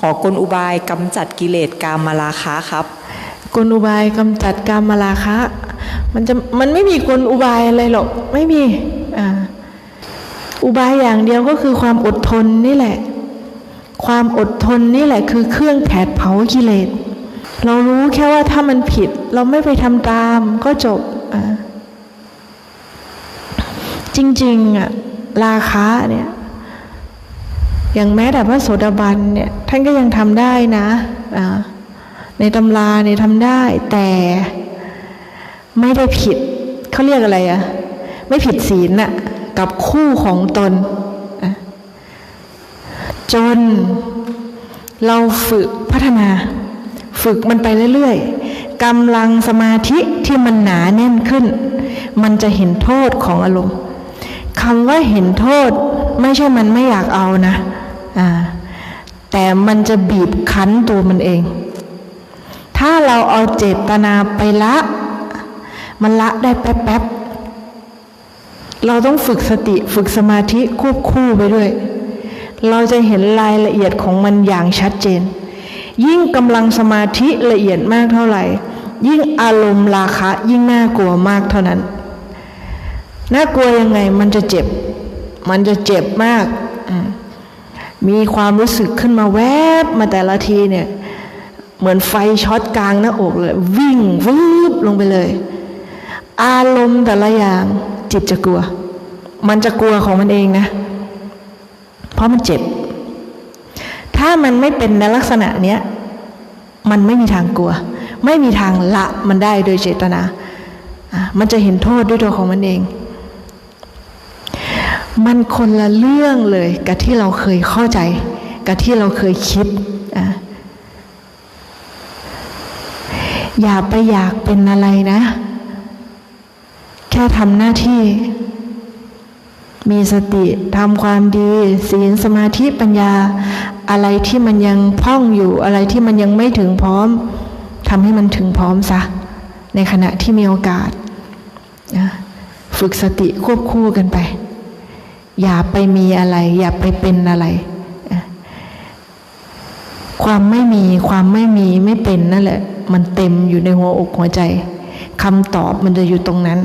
ขอกลอุบายกำจัดกิเลสกามมาราคะครับ กลอุบายกำจัดกามมาราคะ มันจะมันไม่มีกลอุบายอะไรหรอกไม่มีอ่าอุบายอย่างเดียวก็คือความอดทนนี่แหละ ความอดทนนี่แหละคือเครื่องแผดเผากิเลส เรารู้แค่ว่าถ้ามันผิด เราไม่ไปทำตามก็จบอ่าจริงๆอะราคะเนี่ย อย่างแม้แต่พระโสดาบันเนี่ยท่านก็ยังทำได้นะในตำราเนี่ยทำได้ แต่ไม่ได้ผิดเขาเรียกอะไรอะไม่ผิดศีลน่ะกับคู่ของตน จนเราฝึกพัฒนา ฝึกมันไปเรื่อยๆกำลังสมาธิที่มันหนาแน่นขึ้น มันจะเห็นโทษของอารมณ์คำว่าเห็นโทษไม่ใช่มันไม่อยากเอานะ แต่มันจะบีบคั้นตัวมันเอง ถ้าเราเอาเจตนาไปละ มันละได้แป๊บๆ เราต้องฝึกสติฝึกสมาธิควบคู่ไปด้วย เราจะเห็นรายละเอียดของมันอย่างชัดเจน ยิ่งกำลังสมาธิละเอียดมากเท่าไหร่ ยิ่งอารมณ์ราคะยิ่งน่ากลัวมากเท่านั้น น่ากลัวยังไงมันจะเจ็บ มันจะเจ็บมากอืม มีความรู้สึกขึ้นมาแวบมาแต่ละทีเนี่ย เหมือนไฟช็อตกลางหน้าอกเลย วิ่งวืบลงไปเลย อารมณ์แต่ละอย่างจิตจะกลัว มันจะกลัวของมันเองนะ เพราะมันเจ็บ ถ้ามันไม่เป็นในลักษณะเนี้ยมันไม่มีทางกลัว ไม่มีทางละมันได้โดยเจตนา มันจะเห็นโทษด้วยตัวของมันเอง มันคนละเรื่องเลยกับที่เราเคยเข้าใจ กับที่เราเคยคิดอะอย่าไปอยากเป็นอะไรนะ แค่ทำหน้าที่ มีสติทำความดี ศีลสมาธิปัญญา อะไรที่มันยังพ่องอยู่อะไรที่มันยังไม่ถึงพร้อมทำให้มันถึงพร้อมซะ ในขณะที่มีโอกาสนะฝึกสติควบคู่กันไป อย่าไปมีอะไร อย่าไปเป็นอะไร ความไม่มีความไม่มีไม่เป็นนั่นแหละ มันเต็มอยู่ในหัวอกหัวใจคำตอบมันจะอยู่ตรงนั้น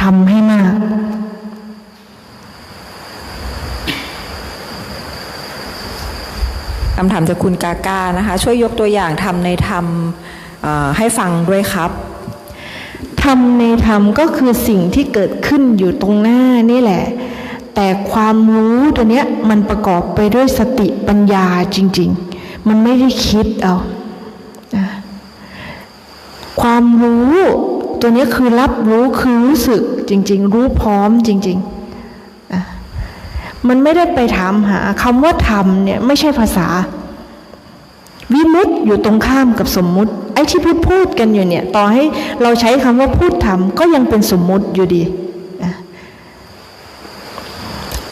ทำให้มากคำถามจากคุณกาก้านะคะ ช่วยยกตัวอย่างทำในธรรมเอ่อให้ฟังด้วยครับธรรมในธรรมก็คือสิ่งที่เกิดขึ้นอยู่ตรงหน้านี่แหละ แต่ความรู้ตัวเนี้ยมันประกอบไปด้วยสติปัญญาจริง ๆ มันไม่ได้คิดเอาความรู้ตัวเนี้ยคือรับรู้คือรู้สึกจริง ๆ รู้พร้อมจริงๆ มันไม่ได้ไปถามหาคำว่าธรรมเนี่ยไม่ใช่ภาษา วิมุตติอยู่ตรงข้ามกับสมมุติ ไอ้ที่พูดพูดกันอยู่เนี่ย ต่อให้เราใช้คำว่าพูดธรรมก็ยังเป็นสมมุติอยู่ดี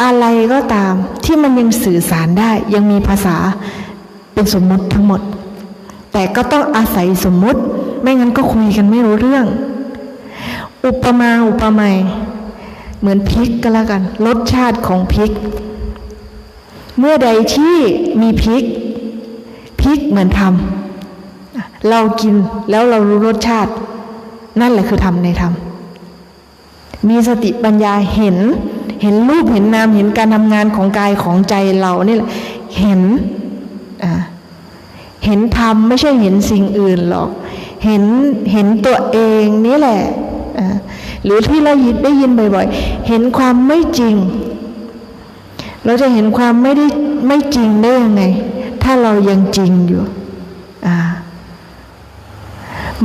อะไรก็ตามที่มันยังสื่อสารได้ ยังมีภาษาเป็นสมมุติทั้งหมด แต่ก็ต้องอาศัยสมมุติ ไม่งั้นก็คุยกันไม่รู้เรื่อง อุปมาอุปไมยเหมือนพริกก็แล้วกัน รสชาติของพริก เมื่อใดที่มีพริกพริกเหมือนทำเรากินแล้วเรารู้รสชาติ นั่นแหละคือทำในธรรมมีสติปัญญาเห็น เห็นรูปเห็นนามเห็นการทำงานของกายของใจเรานี่แหละเห็นเห็นธรรมไม่ใช่เห็นสิ่งอื่นหรอก เห็นเห็นตัวเองนี่แหละหรือที่เรายินได้ยินบ่อยๆ เห็นความไม่จริง เราจะเห็นความไม่ได้ไม่จริงได้ยังไง ถ้าเรายังจริงอยู่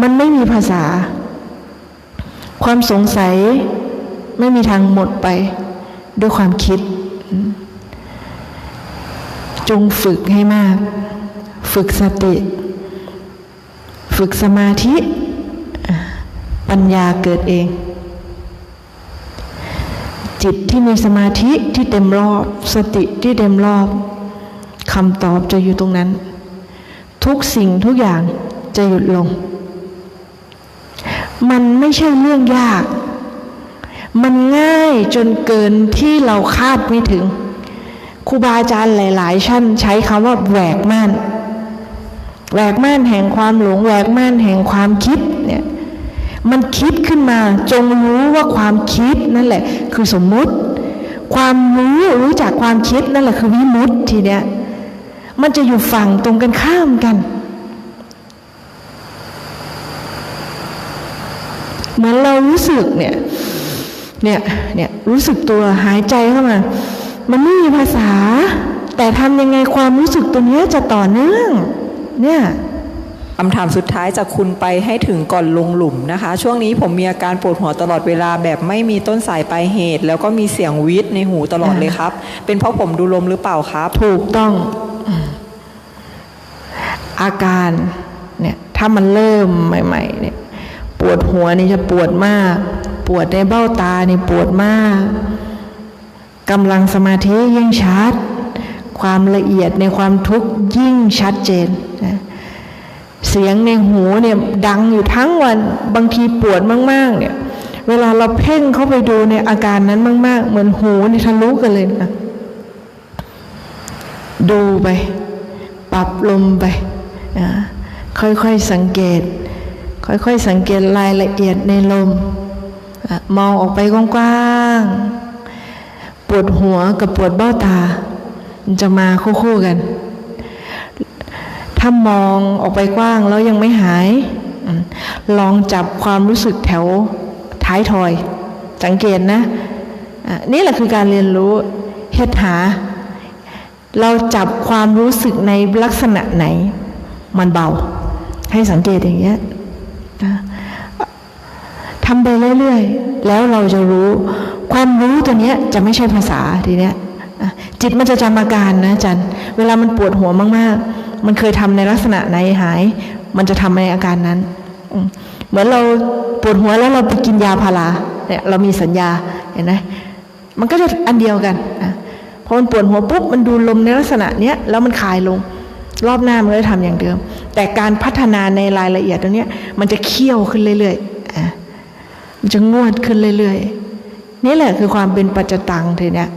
มันไม่มีภาษา ความสงสัยไม่มีทางหมดไป ด้วยความคิด จงฝึกให้มาก ฝึกสติ ฝึกสมาธิ ปัญญาเกิดเอง จิตที่มีสมาธิที่เต็มรอบ สติที่เต็มรอบคำตอบจะอยู่ตรงนั้น ทุกสิ่งทุกอย่างจะหยุดลง มันไม่ใช่เรื่องยาก มันง่ายจนเกินที่เราคาดไม่ถึงครูบาอาจารย์หลาย ๆ ชั้นใช้คำว่าแหวกม่านแหวกม่านแห่งความหลงแหวกม่านแห่งความคิดเนี่ยมันคิดขึ้นมาจงรู้ว่าความคิดนั่นแหละ คือสมมุติ ความรู้รู้จักความคิดนั่นแหละคือวิมุตติทีเนี้ยมันจะอยู่ฝั่งตรงกันข้ามกัน เหมือนเรารู้สึกเนี่ย เนี่ยเนี่ยรู้สึกตัวหายใจเข้ามามันไม่มีภาษา แต่ทำยังไงความรู้สึกตัวเนี้ยจะต่อเนื่อง เนี่ยคำถามสุดท้ายจากคุณไปให้ถึงก่อนลงหลุมนะคะ ช่วงนี้ผมมีอาการปวดหัวตลอดเวลาแบบไม่มีต้นสายปลายเหตุ แล้วก็มีเสียงวิทย์ในหูตลอดเลยครับ เป็นเพราะผมดูลมหรือเปล่าครับ ถูกต้องอืมอาการเนี่ยถ้ามันเริ่มใหม่ ๆ เนี่ย ปวดหัวนี่จะปวดมาก ปวดในเบ้าตานี่ปวดมากกำลังสมาธิยิ่งชัด ความละเอียดในความทุกข์ยิ่งชัดเจน เสียงในหูเนี่ยดังอยู่ทั้งวันบางทีปวดมาก ๆ เนี่ย เวลาเราเพ่งเข้าไปดูในอาการนั้นมาก ๆ เหมือนหูนี่ทะลุกันเลยนะดูไป ปรับลมไป ค่อย ๆ สังเกต ค่อย ๆ สังเกตรายละเอียดในลม มองออกไปกว้างๆ ปวดหัวกับปวดเบ้าตา จะมาคู่ๆกัน ถ้ามองออกไปกว้างแล้วยังไม่หาย ลองจับความรู้สึกแถวท้ายทอย สังเกตนะ นี่แหละคือการเรียนรู้เฮ็ดหา เราจับความรู้สึกในลักษณะไหน มันเบา ให้สังเกตอย่างเงี้ยนะ ทำไปเรื่อยๆ แล้วเราจะรู้ ความรู้ตัวเนี้ยจะไม่ใช่ภาษาทีเนี้ยจิตมันจะจำอาการนะจันเวลามันปวดหัวมากๆ มันเคยทำในลักษณะไหนหาย มันจะทำในอาการนั้น เหมือนเราปวดหัวแล้วเราไปกินยาพาราเนี่ยเรามีสัญญาเห็นไหมมันก็จะอันเดียวกันอพอมันปวดหัวปุ๊บมันดูลมในลักษณะเนี้ยแล้วมันคลายลง รอบหน้ามันก็จะทำอย่างเดิม แต่การพัฒนาในรายละเอียดตรงนี้มันจะเคี่ยวขึ้นเรื่อยๆอ มันจะงวดขึ้นเรื่อยๆ นี่แหละคือความเป็นปัจจตังทีเนี้ย